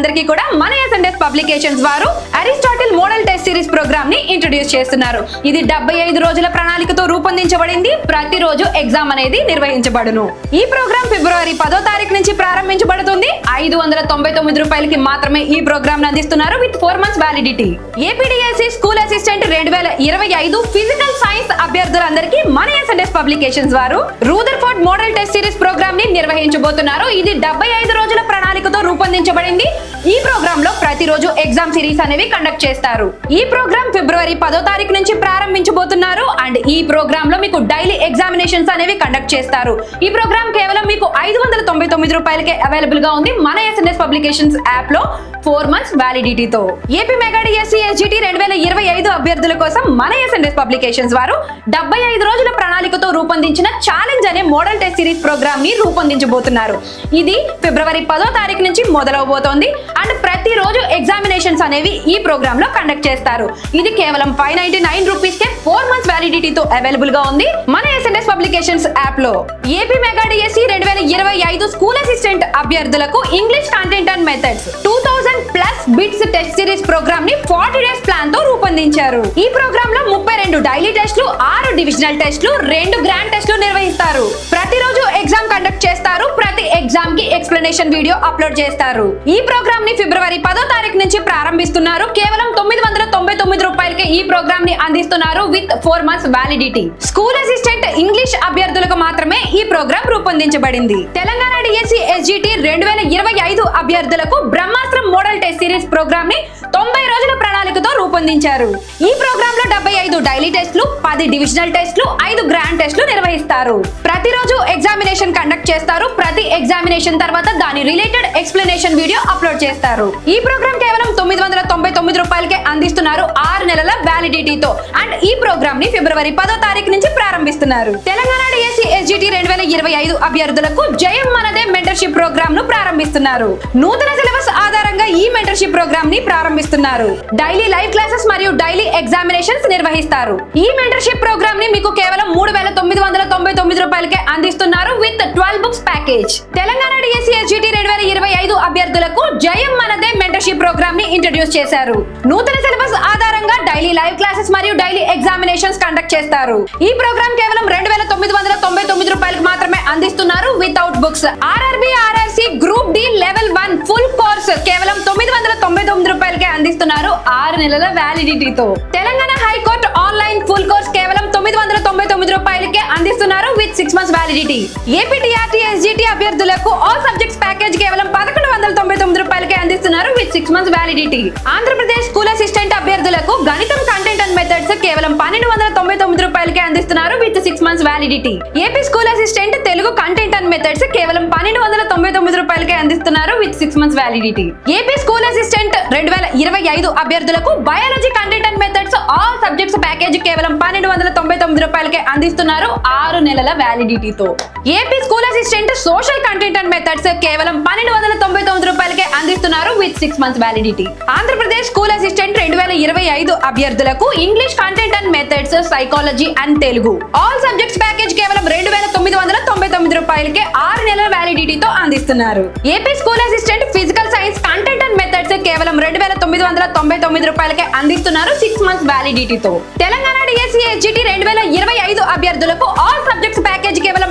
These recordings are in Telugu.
అందరికీ కూడా మన ఎస్ఎన్ఎస్ పబ్లికేషన్స్ వారు అరిస్టాటిల్ మోడల్ టెస్ట్ సిరీస్ ప్రోగ్రామ్ని ఇంట్రొడ్యూస్ చేస్తున్నారు. ఇది డెబ్బై ఐదు రోజుల ప్రణాళికతో రూపొందించబడింది. ప్రతిరోజు ఎగ్జామ్ అనేది నిర్వహించబడును. ఈ ప్రోగ్రామ్ ఫిబ్రవరి పదో తారీఖు నుంచి ప్రారంభించబడుతుంది. ఐదు వందల తొంభై తొమ్మిది రూపాయలకి మాత్రమే ఈ ప్రోగ్రామ్ అందిస్తున్నారు with four months validity AP DSC school assistant రెండు వేల ఇరవై ఐదు ఫిజికల్ సైన్స్ అభ్యర్థులందరికీ మన ఎస్ఎన్ఎస్ పబ్లికేషన్స్ వారు రూదర్ఫోర్డ్ మోడల్ టెస్ట్ సిరీస్ ప్రోగ్రామ్ని నిర్వహించబోతున్నారు. ఇది డెబ్బై ఐదు రోజుల ప్రణాళికతో రూపొందించబడింది. ఈ ప్రోగ్రామ్లో ప్రతిరోజు ఎగ్జామ్ సిరీస్ అనేవి కండక్ట్ చేస్తారు. ఈ ప్రోగ్రామ్ ఫిబ్రవరి పదో తారీఖు నుంచి ప్రారంభించబోతున్నారు. అండ్ ఈ ప్రోగ్రామ్లో మీకు డైలీ ఎగ్జామినేషన్స్ అనేవి కండక్ట్ చేస్తారు. ఈ ప్రోగ్రామ్ కేవలం మీకు ఐదు వందల తొంభై తొమ్మిది రూపాయలకే అవైలబుల్గా ఉంది. మన ఎస్ఎన్ఎస్ పబ్లికేషన్స్ యాప్లో four months వ్యాలిడిటీతో AP mega D SC SGT రెండు వేల ఇరవై ఐదు అభ్యర్థుల కోసం మన ఎస్ఎన్ఎస్ పబ్లికేషన్స్ వారు డెబ్బై ఐదు రోజుల ప్రణాళికతో రూపొందించిన ఛాలెంజ్ అనే మోడల్ టెస్ట్ సిరీస్ ప్రోగ్రామ్ని రూపొందించబోతున్నారు. ఇది ఫిబ్రవరి పదో తారీఖు నుంచి మొదలవబోతోంది. అండ్ ప్రతిరోజు ఎగ్జామినేషన్స్ అనేవి ఈ ప్రోగ్రామ్లో కండక్ట్ చేస్తారు. ఇది కేవలం ఫైవ్ నైన్టీ నైన్ రూపీస్ కే ఫోర్ మంత్స్ వ్యాలిడిటీతో అవైలబుల్గా ఉంది మన ఎస్ఎన్ఎస్ పబ్లికేషన్స్ యాప్లో ఏపీ మెగా డిఎస్సి రెండు వేల ఇరవై ఐదు స్కూల్ అసిస్టెంట్ అభ్యర్థులకు English content and methods two thousand plus bits test series ప్రోగ్రామ్ని ఫార్టీ డేస్ ప్లాన్తో రూపొందించారు. ఈ ప్రోగ్రామ్లో ముప్పై రెండు డైలీ టెస్టులు ఆరు డివిజనల్ టెస్టులు రెండు గ్రాండ్ టెస్టులు నిర్వహిస్తారు. ప్రతిరోజు ఎగ్జామ్ కండక్ట్ చేస్తారు ప్రతి ఎగ్జామ్కి ఎక్స్ప్లెనేషన్ వీడియో అప్లోడ్ చేస్తారు. ఈ ప్రోగ్రామ్ని ఫిబ్రవరి పదో తారీఖు నుంచి ప్రారంభిస్తున్నారు. కేవలం తొమ్మిది వందల తొంభై తొమ్మిది రూపాయలకి ఈ ప్రోగ్రామ్ని అందిస్తున్నారు with four months validity. School assistant English అభ్యర్థులకు మాత్రమే ఈ ప్రోగ్రామ్ రూపొందించబడింది. తెలంగాణ డిఎస్సి ఎస్జిటి రెండు వేల ఇరవై ఐదు అభ్యర్థులకు బ్రహ్మాస్త్రం మోడల్ టెస్ట్ సిరీస్ ప్రోగ్రామ్ని తొంభై రోజుల ప్రణాళికతో రూపొందించారు. ఈ ప్రోగ్రామ్లో డెబ్బై ఐదు డైలీ టెస్టులు పది డివిజనల్ టెస్టులు ఐదు గ్రాండ్ టెస్టులు నిర్వహిస్తారు. ప్రతిరోజు ఎగ్జామినేషన్ కండక్ట్ చేస్తారు. ప్రతి ఎగ్జామినేషన్ తర్వాత దాని రిలేటెడ్ ఎక్స్ప్లెనేషన్ వీడియో అప్లోడ్ చేస్తారు. ఈ ప్రోగ్రామ్ కేవలం తొమ్మిది వందల తొంభై తొమ్మిది రూపాయలకే అందిస్తున్నారు. ఆరు నెలల వ్యాలిడిటీతో అండ్ ఈ ప్రోగ్రామ్ని ఫిబ్రవరి పదో తారీఖు నుంచి ప్రారంభిస్తున్నారు. తెలంగాణ డిఎస్సి ఎస్జిటి రెండు వేల ఇరవై ఐదు అభ్యర్థులకు జయం మనదే మెంటర్షిప్ ప్రోగ్రామ్ను ప్రారంభిస్తున్నారు. నూతన సిలబస్ ఆధారంగా ఈ మెంటర్షిప్ ప్రోగ్రామ్ని ప్రారంభిస్తున్నారు. డైలీ లైవ్ క్లాసెస్ మరియు డైలీ ఎగ్జామినేషన్స్ నిర్వహిస్తారు. ఈ మెంటర్షిప్ ప్రోగ్రామ్ని మీకు కేవలం మూడు వేల తొమ్మిది వందల తొంభై తొమ్మిది రూపాయలకే అందిస్తున్నారు with twelve books package. Telangana DSC SGT రెండు వేల ఇరవై ఐదు అభ్యర్థులకు జయం మనదే మెంటర్షిప్ ప్రోగ్రామ్ని ఇంట్రడ్యూస్ చేశారు. నూతన సిలబస్ ఆధారంగా డైలీ లైవ్ క్లాసెస్ మరియు డైలీ ఎగ్జామినేషన్స్ కండక్ట్ చేస్తారు. ఈ ప్రోగ్రామ్ కేవలం రెండు వేల తొమ్మిది వందల తొంభై తొమ్మిది రూపాయలకు మాత్రమే అందిస్తున్నారు without books RRB RRC group D level one full course కేవలం తొమ్మిది వందల తొంభై తొమ్మిది రూపాయలకే అందిస్తున్నారు ఆరు నెలల వ్యాలిడిటీతో Telangana high court online full course కేవలం తొమ్మిది వందల తొంభై తొమ్మిది రూపాయలకే అందిస్తున్నారు with six months validity AP TRT SGT అభ్యర్థులకు ఆల్ సబ్జెక్ట్స్ ప్యాకేజ్ కేవలం పదకొండు వందల తొంభై తొమ్మిది రూపాయలకే అందిస్తున్నారు with six months validity Andhra Pradesh school assistant అభ్యర్థులకు గణితం కంటెంట్ అండ్ మెథడ్స్ కేవలం పన్నెండు వందల తొంభై తొమ్మిది రూపాయలకే అందిస్తున్నారు with six months validity AP school assistant Telugu content and methods కేవలం పన్నెండు వందల తొంభై తొమ్మిది రూపాయలకే అందిస్తున్నారు with six months validity AP school assistant రెండు వేల ఇరవై ఐదు అభ్యర్థులకు biology content and methods all subjects package కేవలం పన్నెండు వందల తొంభై తొమ్మిది రూపాయలకే అందిస్తున్నారు ఆరు నెలల వ్యాలిడిటీతో AP school assistant social content and methods కేవలం పన్నెండు వందల తొంభై తొమ్మిది రూపాయలకే అందిస్తున్నారు with six months validity Andhra Pradesh school assistant రెండు వేల ఇరవై ఐదు అభ్యర్థులకు English content and methods psychology and Telugu all subjects package కేవలం రెండు వేల తొమ్మిది వందల తొంభై తొమ్మిది రూపాయలకే ఆరు నెలల వ్యాలిడిటీతో అందిస్తున్నారు. AP school assistant physical science content and methods కేవలం రెండు వేల తొమ్మిది వందల తొంభై తొమ్మిది రూపాయలకే అందిస్తున్నారు సిక్స్ మంత్స్ వ్యాలిడిటీతో తెలంగాణ డిఎస్సి ఎస్జిటి రెండు వేల ఇరవై ఐదు అభ్యర్థులకు ఆల్ సబ్జెక్ట్స్ ప్యాకేజ్ కేవలం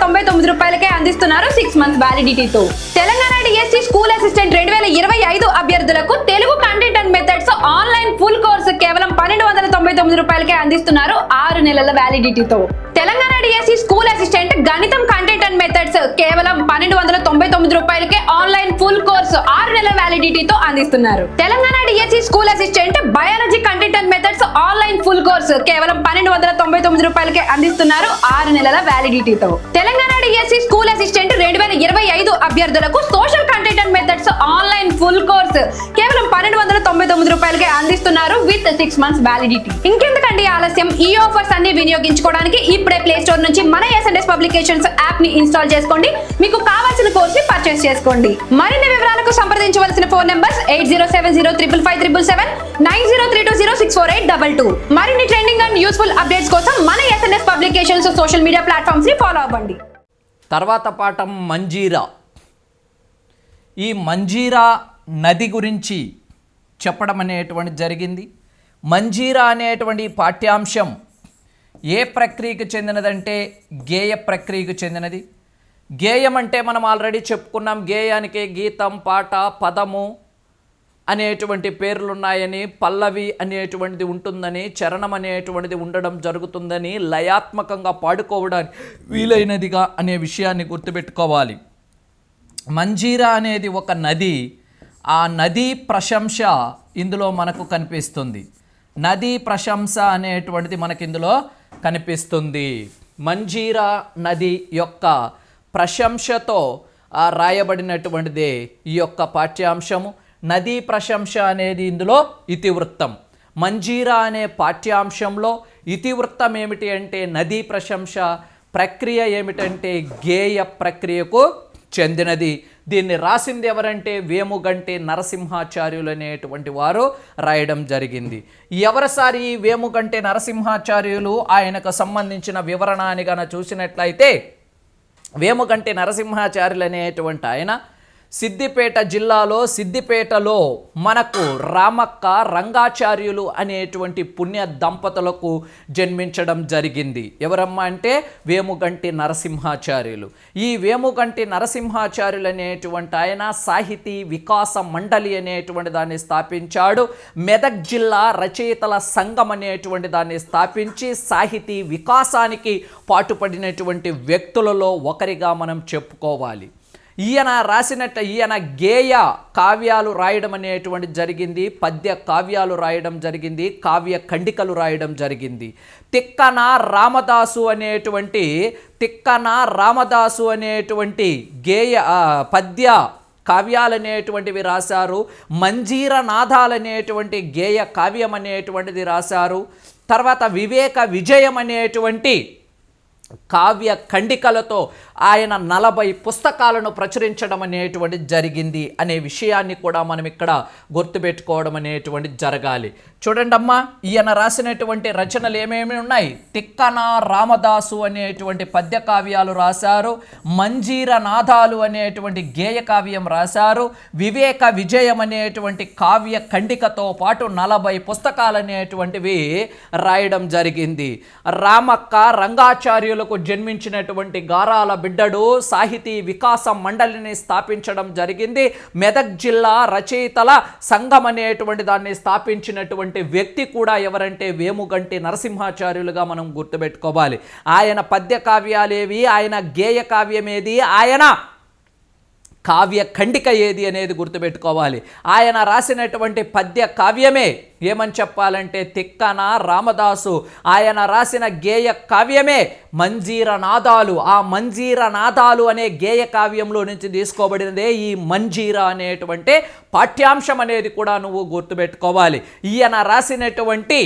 తొంభై తొమ్మిది రూపాయలకే అందిస్తున్నారు సిక్స్ మంత్స్ వ్యాలిడిటీతో తెలంగాణ డిఎస్సి స్కూల్ అసిస్టెంట్ రెండు వేల ఇరవై ఐదు అభ్యర్థులకు Telugu content and methods online full course కేవలం పన్నెండు వందల తొంభై తొమ్మిది రూపాయలకే అందిస్తున్నారు ఆరు నెలల వ్యాలిడిటీతో తెలంగాణ డిఎస్సి స్కూల్ అసిస్టెంట్ గణితం కంటెంట్ అండ్ మెథడ్స్ కేవలం పన్నెండు వందల తొంభై తొమ్మిది రూపాయలకే ఆన్లైన్ ఫుల్ కోర్సు ఆరు నెలల వ్యాలిడిటీతో అందిస్తున్నారు. Telangana DSC school assistant biology content and methods online full course కేవలం పన్నెండు వందల తొంభై తొమ్మిది రూపాయలకే అందిస్తున్నారు ఆరు నెలల వ్యాలిడిటీతో తెలంగాణ స్కూల్ అసిస్టెంట్ రెండు వేల ఇరవై ఐదు అభ్యర్థులకు social content and methods online full course. కేవలం పన్నెండు వందల తొంభై తొమ్మిది రూపాయలకే అందిస్తున్నారు విత్ సిక్స్ మంత్స్ వ్యాలిడిటీ ఇంకెందుకండి ఆలస్యం? ఈ ఆఫర్స్ అన్ని వినియోగించుకోవడానికి ఇప్పుడే ప్లే స్టోర్ నుంచి మన ఎస్ఎన్ఎస్ పబ్లికేషన్స్ యాప్ని ఇన్స్టాల్ చేసుకోండి. మీకు కావాల్సిన కోర్స్ని పర్చేస్ చేసుకోండి. మరిన్ని వివరాలకు సంప్రదించవలసిన phone numbers eight zero seven zero triple five triple seven nine zero three two zero six four eight double two. మరిన్ని ట్రెండింగ్ అండ్ యూస్ఫుల్ అప్డేట్స్ కోసం మన ఎస్ఎన్ఎస్ పబ్లికేషన్స్ సోషల్ మీడియా ప్లాట్ఫామ్స్ని ఫాలో అవ్వండి. తర్వాత పాఠం మంజీరా. ఈ మంజీరా నది గురించి చెప్పడం అనేటువంటి జరిగింది. మంజీరా అనేటువంటి పాఠ్యాంశం ఏ ప్రక్రియకు చెందినదంటే గేయ ప్రక్రియకు చెందినది. గేయం అంటే మనం ఆల్రెడీ చెప్పుకున్నాం. గేయానికి గీతం పాట పదము అనేటువంటి పేర్లున్నాయని పల్లవి అనేటువంటిది ఉంటుందని చరణం అనేటువంటిది ఉండడం జరుగుతుందని లయాత్మకంగా పాడుకోవడానికి వీలైనదిగా అనే విషయాన్ని గుర్తుపెట్టుకోవాలి. మంజీరా అనేది ఒక నది. ఆ నదీ ప్రశంస ఇందులో మనకు కనిపిస్తుంది. నదీ ప్రశంస అనేటువంటిది మనకి ఇందులో కనిపిస్తుంది. మంజీరా నది యొక్క ప్రశంసతో రాయబడినటువంటిది రాయబడినటువంటిదే ఈ యొక్క పాఠ్యాంశము. నదీ ప్రశంస అనేది ఇందులో ఇతివృత్తం. మంజీరా అనే పాఠ్యాంశంలో ఇతివృత్తం ఏమిటి అంటే నదీ ప్రశంస ప్రక్రియ ఏమిటంటే గేయ ప్రక్రియకు చెందినది. దీన్ని రాసింది ఎవరంటే వేముగంటి నరసింహాచార్యులు అనేటువంటి వారు రాయడం జరిగింది. ఎవరిసారి ఈ వేముగంటి నరసింహాచార్యులు ఆయనకు సంబంధించిన వివరణ అని గన చూసినట్లయితే వేముగంటి నరసింహాచార్యులు అనేటువంటి ఆయన సిద్దిపేట జిల్లాలో సిద్దిపేటలో మనకు రామక్క రంగాచార్యులు అనేటువంటి పుణ్య దంపతులకు జన్మించడం జరిగింది. ఎవరమ్మా అంటే వేముగంటి నరసింహాచార్యులు. ఈ వేముగంటి నరసింహాచార్యులు అనేటువంటి ఆయన సాహితీ వికాస మండలి అనేటువంటి దాన్ని స్థాపించాడు. మెదక్ జిల్లా రచయితల సంఘం అనేటువంటి దాన్ని స్థాపించి సాహితీ వికాసానికి పాటుపడినటువంటి వ్యక్తులలో ఒకరిగా మనం చెప్పుకోవాలి. ఈయన రాసినట్ట ఈయన గేయ కావ్యాలు రాయడం అనేటువంటి జరిగింది పద్య కావ్యాలు రాయడం జరిగింది కావ్య ఖండికలు రాయడం జరిగింది. తిక్కన రామదాసు అనేటువంటి తిక్కన రామదాసు అనేటువంటి గేయ పద్య కావ్యాలు అనేటువంటివి రాశారు. మంజీర నాదాలు గేయ కావ్యం అనేటువంటిది రాశారు. తర్వాత వివేక విజయం అనేటువంటి కావ్య ఖండికలతో ఆయన నలభై పుస్తకాలను ప్రచురించడం అనేటువంటి జరిగింది అనే విషయాన్ని కూడా మనం ఇక్కడ గుర్తుపెట్టుకోవడం అనేటువంటి జరగాలి. చూడండి అమ్మా ఈయన రాసినటువంటి రచనలు ఏమేమి ఉన్నాయి? తిక్కన రామదాసు అనేటువంటి పద్య కావ్యాలు రాశారు మంజీర నాదాలు అనేటువంటి గేయ కావ్యం రాశారు వివేక విజయం అనేటువంటి కావ్య ఖండికతో పాటు నలభై పుస్తకాలు అనేటువంటివి రాయడం జరిగింది. రామక్క రంగాచార్యులు రంగాచార్యులకు జన్మించినటువంటి గారాల బిడ్డడు సాహితీ వికాస మండలిని స్థాపించడం జరిగింది. మెదక్ జిల్లా రచయితల సంఘం అనేటువంటి దాన్ని స్థాపించినటువంటి వ్యక్తి కూడా ఎవరంటే వేముగంటి నరసింహాచార్యులుగా మనం గుర్తుపెట్టుకోవాలి. ఆయన పద్య కావ్యాలేవి ఆయన గేయ కావ్యమేది ఆయన కావ్య ఖండిక ఏది అనేది గుర్తుపెట్టుకోవాలి. ఆయన రాసినటువంటి పద్య కావ్యమే ఏమని చెప్పాలంటే తిక్కన రామదాసు. ఆయన రాసిన గేయ కావ్యమే మంజీర నాదాలు. ఆ మంజీర నాదాలు అనే గేయ కావ్యంలో నుంచి తీసుకోబడినదే ఈ మంజీర అనేటువంటి పాఠ్యాంశం అనేది కూడా నువ్వు గుర్తుపెట్టుకోవాలి. ఈయన రాసినటువంటి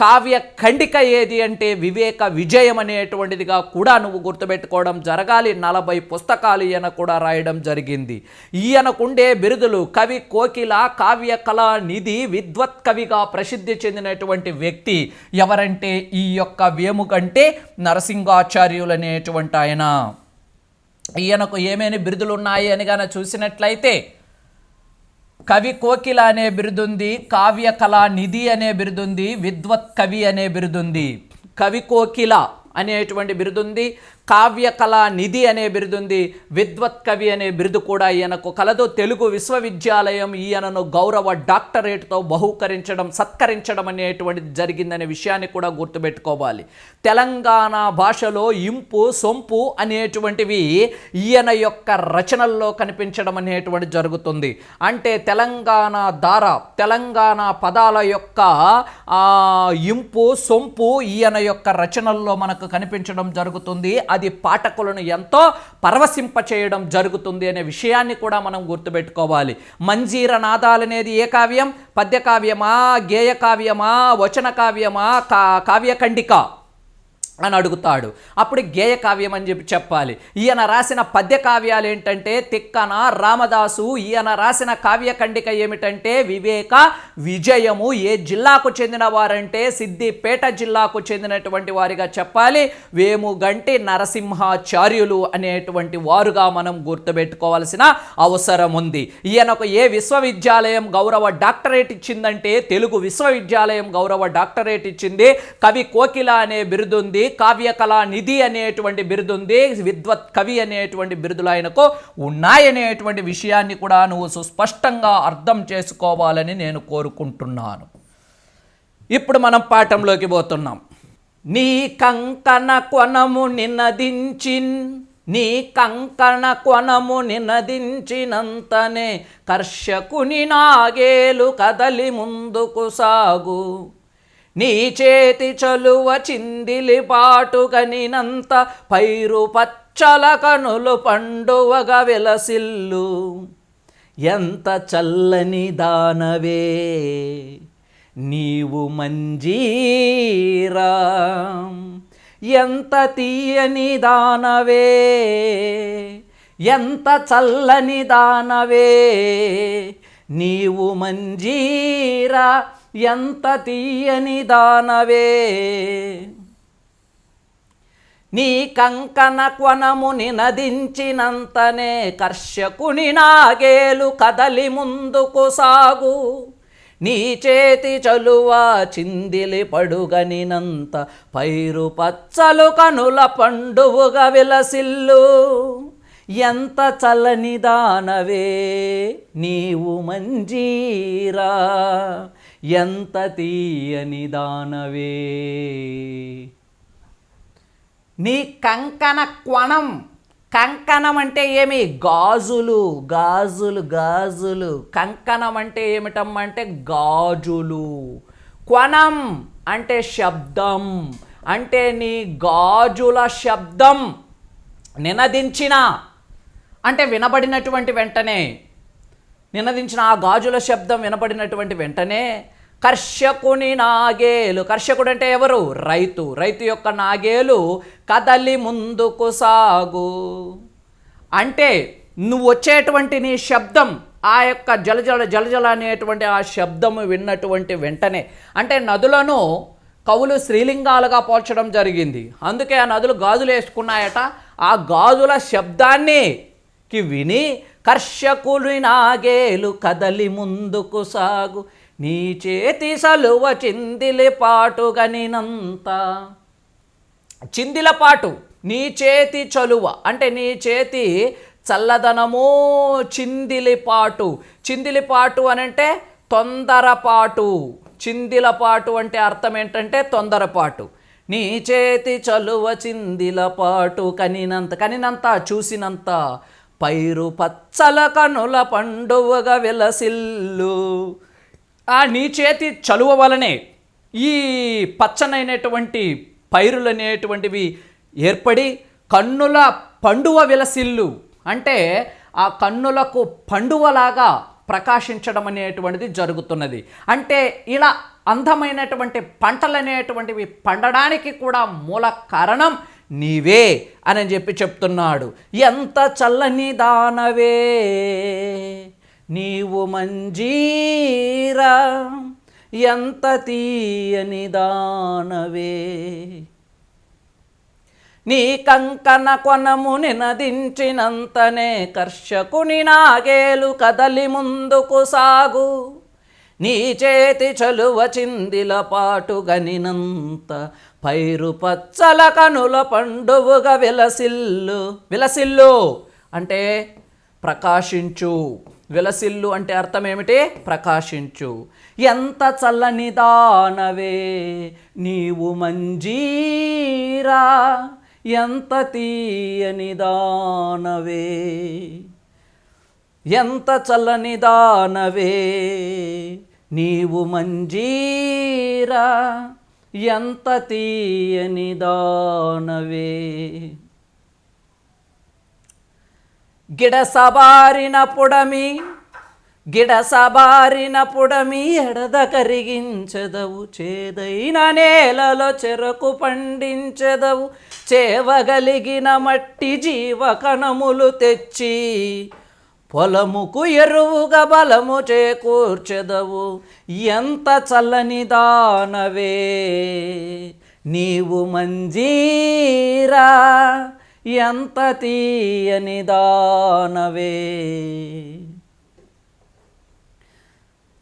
కావ్య ఖండిక ఏది అంటే వివేక విజయం అనేటువంటిదిగా కూడా నువ్వు గుర్తుపెట్టుకోవడం జరగాలి. నలభై పుస్తకాలు ఈయన కూడా రాయడం జరిగింది. ఈయనకుండే బిరుదులు కవి కోకిల కావ్య కళా నిధి విద్వత్ కవిగా ప్రసిద్ధి చెందినటువంటి వ్యక్తి ఎవరంటే ఈ యొక్క వేముకంటే నరసింహాచార్యులనేటువంటి ఆయన. ఈయనకు ఏమేమి బిరుదులు ఉన్నాయి అని గాన చూసినట్లయితే కవి కోకిల అనే బిరుదుంది కావ్య కళా నిధి అనే బిరుదుంది విద్వత్ కవి అనే బిరుదుంది. కవి కోకిల అనేటువంటి బిరుదుంది కావ్యకళా నిధి అనే బిరుదుంది. విద్వత్ కవి అనే బిరుదు కూడా ఈయనకు కలదు. తెలుగు విశ్వవిద్యాలయం ఈయనను గౌరవ డాక్టరేట్తో బహూకరించడం సత్కరించడం అనేటువంటిది జరిగిందనే విషయాన్ని కూడా గుర్తుపెట్టుకోవాలి. తెలంగాణ భాషలో ఇంపు సొంపు అనేటువంటివి ఈయన యొక్క రచనల్లో కనిపించడం అనేటువంటి జరుగుతుంది. అంటే తెలంగాణ ధార తెలంగాణ పదాల యొక్క ఇంపు సొంపు ఈయన యొక్క రచనల్లో మనకు కనిపించడం జరుగుతుంది. అది పాఠకులను ఎంతో పరవశింపచేయడం జరుగుతుంది అనే విషయాన్ని కూడా మనం గుర్తుపెట్టుకోవాలి. మంజీర నాదాలు అనేది ఏ కావ్యం? పద్య కావ్యమా గేయ కావ్యమా వచన కావ్యమా కా కావ్యఖండిక అని అడుగుతాడు. అప్పుడు గేయ కావ్యం అని చెప్పి చెప్పాలి. ఈయన రాసిన పద్య కావ్యాలు ఏంటంటే తిక్కన రామదాసు ఈయన రాసిన కావ్య ఖండిక ఏమిటంటే వివేక విజయము ఏ జిల్లాకు చెందిన వారంటే సిద్దిపేట జిల్లాకు చెందినటువంటి వారిగా చెప్పాలి. వేముగంటి నరసింహాచార్యులు అనేటువంటి వారుగా మనం గుర్తుపెట్టుకోవాల్సిన అవసరం ఉంది. ఈయనకు ఏ విశ్వవిద్యాలయం గౌరవ డాక్టరేట్ ఇచ్చిందంటే తెలుగు విశ్వవిద్యాలయం గౌరవ డాక్టరేట్ ఇచ్చింది. కవి కోకిల అనే బిరుదుంది. కావ్యకళా నిధి అనేటువంటి బిరుదుంది విద్వత్ కవి అనేటువంటి బిరుదులు ఆయనకు ఉన్నాయనేటువంటి విషయాన్ని కూడా నువ్వు సుస్పష్టంగా అర్థం చేసుకోవాలని నేను కోరుకుంటున్నాను. ఇప్పుడు మనం పాఠంలోకి పోతున్నాం. నీ కంకణ కొనము నినదించిన్ నీ కంకణ కొనము నినదించినంతనే కర్షకుని నాగేలు కదలి ముందుకు సాగు. నీ చేతి చలువ చిందిలి పాటుగనినంత పైరు పచ్చల కనులు పండువగ వెలసిల్లు. ఎంత చల్లని దానవే నీవు మంజీరా. ఎంత తీయని దానవే. ఎంత చల్లని దానవే. నీవు మంజీరా. ఎంత తీయని దానవే. నీ కంకణ కొనముని నదించినంతనే కర్షకుని నాగేలు కదలి ముందుకు సాగు. నీ చేతి చలువ చిందిలి పడుగనినంత పైరు పచ్చలు కనుల పండువుగా విలసిల్లు. ఎంత చల్లని దానవే నీవు మంజీరా. ఎంత తీయని దానవే. నీ కంకణ క్వణం కంకణం అంటే ఏమి? గాజులు గాజులు గాజులు. కంకణం అంటే ఏమిటమ్మా అంటే గాజులు. క్వణం అంటే శబ్దం అంటే నీ గాజుల శబ్దం నినదించిన అంటే వినబడినటువంటి వెంటనే నినదించిన ఆ గాజుల శబ్దం వినబడినటువంటి వెంటనే కర్షకుని నాగేలు కర్షకుడు అంటే ఎవరు? రైతు. రైతు యొక్క నాగేలు కదలి ముందుకు సాగు. అంటే నువ్వు వచ్చేటువంటి నీ శబ్దం ఆ యొక్క జలజల జలజల అనేటువంటి ఆ శబ్దము విన్నటువంటి వెంటనే. అంటే నదులను కవులు శ్రీలింగాలుగా పోల్చడం జరిగింది. అందుకే ఆ నదులు గాజులు వేసుకున్నాయట. ఆ గాజుల శబ్దాన్ని కి విని కర్షకుని నాగేలు కదలి ముందుకు సాగు. నీ చేతి సలువ చిందిలి పాటుగనినంత చిందిలపాటు నీ చేతి చలువ అంటే నీ చేతి చల్లదనము చిందిలిపాటు చిందిలిపాటు అని అంటే తొందరపాటు చిందిలపాటు అంటే అర్థం ఏంటంటే తొందరపాటు నీ చేతి చలువ చిందిలపాటు కనినంత కనినంత చూసినంత. పైరు పచ్చల కనుల పండువగా విలసిల్లు. ఆ నీ చేతి చలువ వలనే ఈ పచ్చనైనటువంటి పైరులు అనేటువంటివి ఏర్పడి కన్నుల పండువ విలసిల్లు. అంటే ఆ కన్నులకు పండువలాగా ప్రకాశించడం అనేటువంటిది జరుగుతున్నది. అంటే ఇలా అందమైనటువంటి పంటలు అనేటువంటివి పండడానికి కూడా మూల కారణం నీవే అని చెప్పి చెప్తున్నాడు. ఎంత చల్లని దానవే. నీవు మంజీరా ఎంత తీయని దానవే. నీ కంకణ కొనము నినదించినంతనే కర్షకుని నాగేలు కదలి ముందుకు సాగు. నీ చేతి చలువ చిందిల పాటు గనినంత పైరు పచ్చల కనుల పండువుగా విలసిల్లు. విలసిల్లు అంటే ప్రకాశించు. విలసిల్లు అంటే అర్థం ఏమిటి? ప్రకాశించు. ఎంత చల్లని దానవే నీవు మంజీరా. ఎంత తీయని దానవే. ఎంత చల్లని దానవే నీవు మంజీరా. ఎంత తీయని దానవే. గిడసబారిన పుడమి గిడసబారిన పుడమి ఎడద కరిగించెదవు. చేదైన నేలలో చెరకు పండించెదవు. చేవగలిగిన మట్టి జీవ కణములు తెచ్చి పొలముకు ఎరువుగా బలము చేకూర్చెదవు. ఎంత చల్లని దానవే. నీవు మంజీరా ఎంత తీయని దానవే.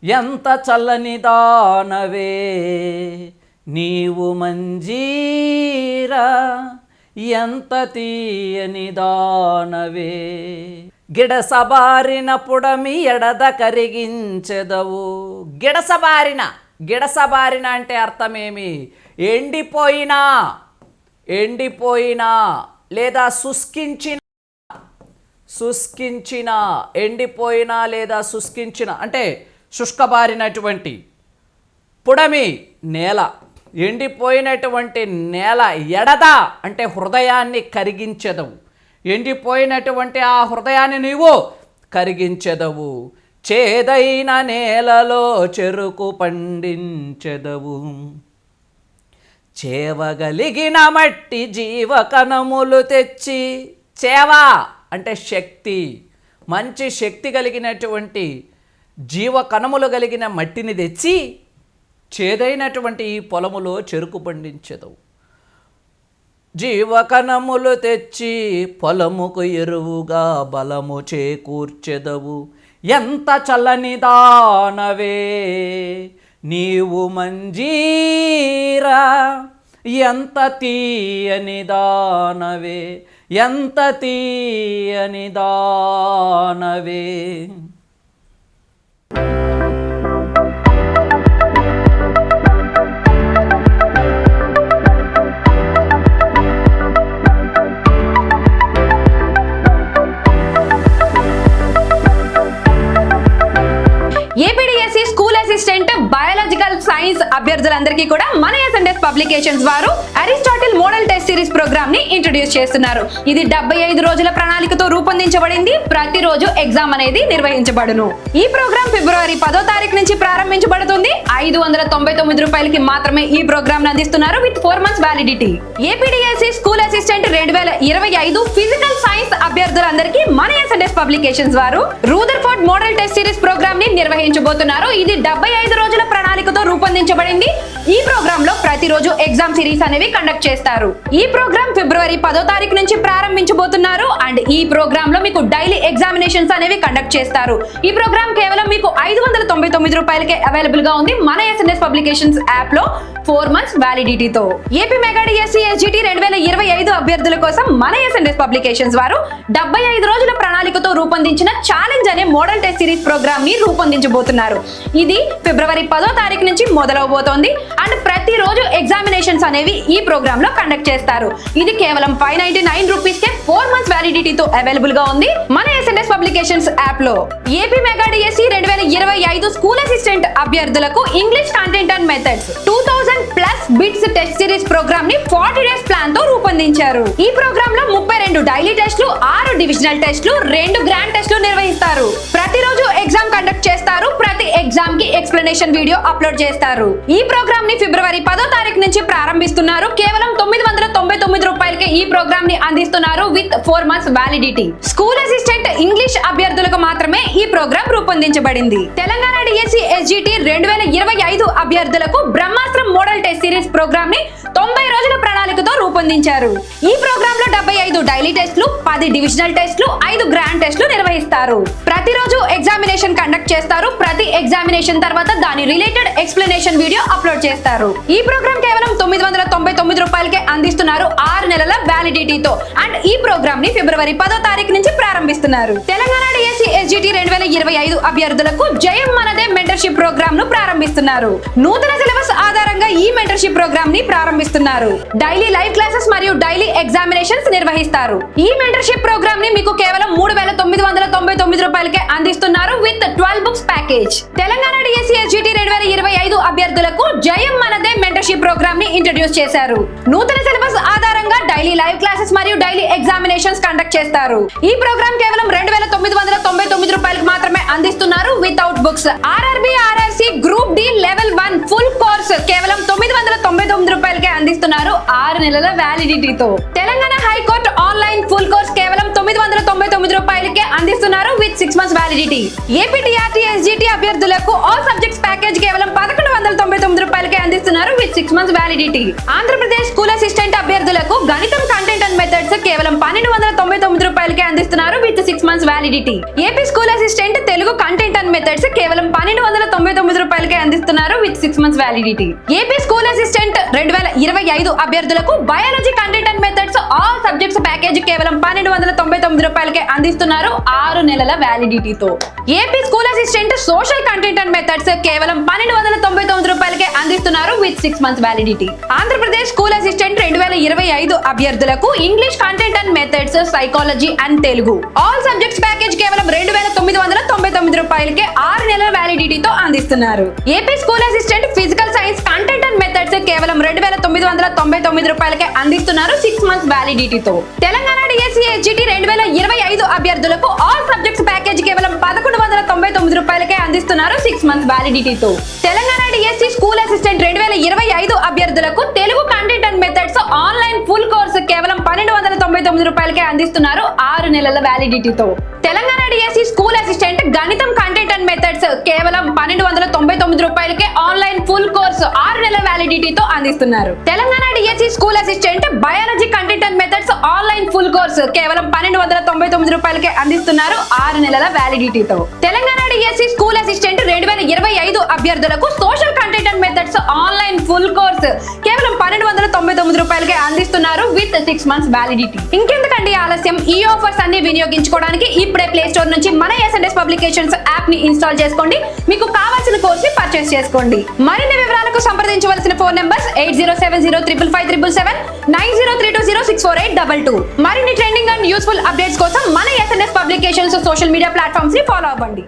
ఎంత చల్లని దానవే. నీవు మంజీరా ఎంత తీయని దానవే. గిడసబారిన పుడమి ఎడద కరిగించెదవు. గిడసబారిన గిడసబారిన అంటే అర్థమేమి? ఎండిపోయినా ఎండిపోయినా లేదా శుష్కించిన శుష్కించిన ఎండిపోయిన లేదా శుష్కించిన అంటే శుష్కబారినటువంటి పుడమి నేల. ఎండిపోయినటువంటి నేల ఎడద అంటే హృదయాన్ని కరిగించెదవు. ఎండిపోయినటువంటి ఆ హృదయాన్ని నీవు కరిగించెదవు. చేదైన నేలలో చెరుకు పండించెదవు. చేవగలిగిన మట్టి జీవకణములు తెచ్చి చేవ అంటే శక్తి. మంచి శక్తి కలిగినటువంటి జీవ కణములు కలిగిన మట్టిని తెచ్చి చేదైనటువంటి ఈ పొలములో చెరుకు పండించెదవు. జీవకణములు తెచ్చి పొలముకు ఎరువుగా బలము చేకూర్చెదవు. ఎంత చలని దానవే! నీవు మంజీరా! ఎంత తీయని దానవే! ఎంత తీయని APDSC school assistant biological science అభ్యర్థులందరికీ కూడా మన ఎస్ఎండెస్ పబ్లికేషన్స్ వారు Aristotle model test series program ని ఇంట్రడ్యూస్ చేస్తున్నారు. ఇది డెబ్బై ఐదు రోజుల ప్రణాళికతో రూపొందించబడింది. ప్రతిరోజు ఎగ్జామ్ అనేది నిర్వహించబడును. ఈ ప్రోగ్రామ్ ఫిబ్రవరి పదో తారీఖు నుంచి ప్రారంభించబడుతుంది. ఐదు వందల తొంభై తొమ్మిది రూపాయలకి మాత్రమే ఈ ప్రోగ్రామ్ అందిస్తున్నారు with four months validity AP DSC school assistant రెండు వేల ఇరవై ఐదు ఫిజికల్ సైన్స్ అభ్యర్థులందరికీ మన ఎస్ఎన్ఎస్ పబ్లికేషన్స్ వారు రూదర్ఫోర్డ్ మోడల్ టెస్ట్ సిరీస్ ప్రోగ్రామ్ని నిర్వహించబోతున్నారు. ఇది డెబ్బై ఐదు రోజుల ప్రణాళికతో రూపొందించబడింది. ఈ ప్రోగ్రామ్లో ప్రతిరోజు ఎగ్జామ్ సిరీస్ అనేవి కండక్ట్ చేస్తారు. ఈ ప్రోగ్రామ్ ఫిబ్రవరి పదో తారీఖు నుంచి ప్రారంభించబోతున్నారు. అండ్ ఈ ప్రోగ్రామ్లో మీకు డైలీ ఎగ్జామినేషన్స్ అనేవి కండక్ట్ చేస్తారు. ఈ ప్రోగ్రామ్ కేవలం మీకు ఐదు వందల తొంభై తొమ్మిది రూపాయలకే అవైలబుల్గా ఉంది. మన ఎస్ఎన్ఎస్ పబ్లికేషన్స్ యాప్లో ఫోర్ మంత్స్ వ్యాలిడిటీతో ఏపీ మెగాడి ఎస్సీ ఎస్జిటి రెండు వేల ఇరవై ఐదు అభ్యర్థుల కోసం మన ఎస్ఎన్ఎస్ పబ్లికేషన్స్ వారు డెబ్బై ఐదు రోజుల ప్రణాళికతో రూపొందించిన ఛాలెంజ్ అనే మోడల్ టెస్ట్ సిరీస్ ప్రోగ్రామ్ని రూపొందించబోతున్నారు. ఇది ఫిబ్రవరి పదో తారీఖు నుంచి మొదలవబోతోంది. అండ్ ప్రతిరోజు ఎగ్జామినేషన్స్ అనేవి ఈ ప్రోగ్రామ్లో కండక్ట్ చేస్తారు. ఇది కేవలం ఫైవ్ నైన్టీ నైన్ రూపీస్ కే ఫోర్ మంత్స్ వ్యాలిడిటీతో అవైలబుల్గా ఉంది మన ఎస్ఎన్ఎస్ పబ్లికేషన్స్ యాప్లో. ఏపీ మెగా డిఎస్సి రెండు వేల ఇరవై ఐదు స్కూల్ అసిస్టెంట్ అభ్యర్థులకు English content and methods two thousand plus bits test series ప్రోగ్రామ్ని ఫార్టీ డేస్ ప్లాన్తో రూపొందించారు. ఈ ప్రోగ్రామ్లో ముప్పై రెండు డైలీ టెస్ట్లు ఆరు డివిజనల్ టెస్ట్లు రెండు గ్రాండ్ టెస్ట్లు నిర్వహిస్తారు. ప్రతిరోజు ఎగ్జామ్ కండక్ట్ చేస్తారు. ప్రోగ్రామ్కి ఎక్స్ప్లెనేషన్ వీడియో అప్లోడ్ చేస్తారు. ఈ ప్రోగ్రామ్ని ఫిబ్రవరి పదో తారీఖు నుంచి ప్రారంభిస్తున్నారు. కేవలం తొమ్మిది వందల తొంభై తొమ్మిది రూపాయలకి ఈ ప్రోగ్రామ్ని అందిస్తున్నారు with four months validity. School assistant English అభ్యర్థులకు మాత్రమే ఈ ప్రోగ్రామ్ రూపొందించబడింది. తెలంగాణ డిఎస్సి ఎస్జిటి రెండు వేల ఇరవై ఐదు అభ్యర్థులకు బ్రహ్మాస్త్రం మోడల్ టెస్ట్ సిరీస్ ప్రోగ్రామ్ని తొంభై రోజుల ప్రణాళికతో రూపొందించారు. ఈ ప్రోగ్రామ్లో డెబ్బై ఐదు డైలీ టెస్ట్లు పది డివిజనల్ టెస్ట్లు ఐదు గ్రాండ్ టెస్ట్లు నిర్వహిస్తారు. ప్రతిరోజు ఎగ్జామినేషన్ కండక్ట్ చేస్తారు. ప్రతి ఎగ్జామినేషన్ తర్వాత దాని రిలేటెడ్ ఎక్స్ప్లెనేషన్ వీడియో అప్లోడ్ చేస్తారు. ఈ ప్రోగ్రామ్ కేవలం తొమ్మిది వందల తొంభై తొమ్మిది రూపాయలకే అందిస్తున్నారు ఆరు నెలల వ్యాలిడిటీతో అండ్ ఈ ప్రోగ్రామ్ని ఫిబ్రవరి పదో తారీఖు నుంచి ప్రారంభిస్తున్నారు. తెలంగాణ డిఎస్సి ఎస్జిటి రెండు వేల ఇరవై ఐదు అభ్యర్థులకు జయం మనదే మెంటర్షిప్ ప్రోగ్రామ్ను ప్రారంభిస్తున్నారు. నూతన సిలబస్ ఆధారంగా ఈ మెంటర్షిప్ ప్రోగ్రామ్ని ప్రారంభిస్తున్నారు. డైలీ లైవ్ క్లాసెస్ మరియు డైలీ ఎగ్జామినేషన్స్ నిర్వహిస్తారు. ఈ మెంటర్షిప్ ప్రోగ్రామ్ని మీకు కేవలం మూడు వేల తొమ్మిది వందల తొంభై తొమ్మిది రూపాయలకే అందిస్తున్నారు with twelve books package Telangana DSC రెండు వేల ఇరవై ఐదు అభ్యర్థులకు జయం మనదే మెంటర్షిప్ ప్రోగ్రామ్ని ఇంట్రడ్యూస్ చేశారు. నూతన సిలబస్ ఆధారంగా డైలీ లైవ్ క్లాసెస్ మరియు డైలీ ఎగ్జామినేషన్స్ కండక్ట్ చేస్తారు. ఈ ప్రోగ్రామ్ కేవలం రెండు వేల తొమ్మిది వందల తొంభై తొమ్మిది రూపాయలకు మాత్రమే అందిస్తున్నారు without books RRB RRC group D level one full course కేవలం తొమ్మిది వందల తొంభై తొమ్మిది రూపాయలకే అందిస్తున్నారు ఆరు నెలల వ్యాలిడిటీతో Telangana high court online full course కేవలం తొమ్మిది వందల తొంభై తొమ్మిది రూపాయలకే అందిస్తున్నారు with six months validity AP TRT SGT అభ్యర్థులకు ఆల్ సబ్జెక్ట్స్ ప్యాకేజ్ కేవలం పదకొండు వందల తొంభై తొమ్మిది రూపాయలకే అందిస్తున్నారు with six months validity Andhra Pradesh school assistant అభ్యర్థులకు గణితం కంటెంట్ అండ్ మెథడ్స్ కేవలం పన్నెండు వందల తొంభై తొమ్మిది రూపాయలకే అందిస్తున్నారు with six months validity AP school assistant Telugu content and methods కేవలం పన్నెండు వందల తొంభై తొమ్మిది రూపాయలకే అందిస్తున్నారు with six months validity AP school assistant రెండు వేల ఇరవై ఐదు అభ్యర్థులకు biology content and methods all subjects package కేవలం పన్నెండు వందల తొంభై తొమ్మిది రూపాయలకే అందిస్తున్నారు ఆరు నెలల వ్యాలిడిటీతో AP school assistant social content and methods కేవలం పన్నెండు వందల తొంభై తొమ్మిది రూపాయలకే అందిస్తున్నారు with six months validity Andhra Pradesh school assistant రెండు వేల ఇరవై ఐదు అభ్యర్థులకు English content and methods psychology and Telugu. All subjects package కేవలం రెండు వేల తొమ్మిది వందల తొంభై తొమ్మిది రూపాయలకే ఆరు నెలల వ్యాలిడిటీతో అందిస్తున్నారు. AP school assistant physical science content and methods కేవలం రెండు వేల తొమ్మిది వందల తొంభై తొమ్మిది రూపాయలకే అందిస్తున్నారు సిక్స్ మంత్స్ వ్యాలిడిటీతో తెలంగాణ డిఎస్సి రెండు వేల ఇరవై ఐదు అభ్యర్థులకు ఆల్ సబ్జెక్ట్స్ ప్యాకేజ్ కేవలం పదకొండు వందల తొంభై తొమ్మిది రూపాయలకే అందిస్తున్నారు సిక్స్ మంత్స్ వ్యాలిడిటీతో తెలంగాణ డిఎస్సి స్కూల్ అసిస్టెంట్ రెండు వేల ఇరవై ఐదు అభ్యర్థులకు Telugu content and methods online full course కేవలం పన్నెండు వందల తొంభై తొమ్మిది రూపాయలకే అందిస్తున్నారు ఆరు నెలల వ్యాలిడిటీతో తెలంగాణ డిఎస్సి స్కూల్ అసిస్టెంట్ గణితం కంటెంట్ అండ్ మెథడ్స్ కేవలం పన్నెండు వందల తొంభై తొమ్మిది రూపాయలకే ఆన్లైన్ ఫుల్ కోర్సు ఆరు నెలల వ్యాలిడిటీతో అందిస్తున్నారు. Telangana DSC school assistant biology content and methods online full course కేవలం పన్నెండు వందల తొంభై తొమ్మిది రూపాయలకే అందిస్తున్నారు ఆరు నెలల వ్యాలిడిటీతో. తెలంగాణ డిఎస్సి స్కూల్ అసిస్టెంట్ రెండు వేల ఇరవై ఐదు అభ్యర్థులకు social content and methods online full course కేవలం పన్నెండు వందల తొంభై తొమ్మిది రూపాయలకే అందిస్తున్నారు విత్ సిక్స్ మంత్స్ వ్యాలిడిటీ. ఇంకెందుకండి ఆలస్యం? ఈ ఆఫర్స్ అన్ని వినియోగించుకోవడానికి ఇప్పుడే ప్లే స్టోర్ నుంచి మన ఎస్ఎన్ఎస్ పబ్లికేషన్స్ యాప్ని ఇన్స్టాల్ చేసుకోండి. మీకు కావాల్సిన కోర్స్ని పర్చేస్ చేసుకోండి. మరిన్ని వివరాలకు సంప్రదించవలసిన phone numbers eight zero seven zero triple five triple seven nine zero three two zero six four eight double two. మరిన్ని ట్రెండింగ్ అండ్ యూస్ఫుల్ అప్డేట్స్ కోసం మన ఎస్ఎన్ఎస్ పబ్లికేషన్స్ సోషల్ మీడియా ప్లాట్ఫామ్స్ని ఫాలో అవ్వండి.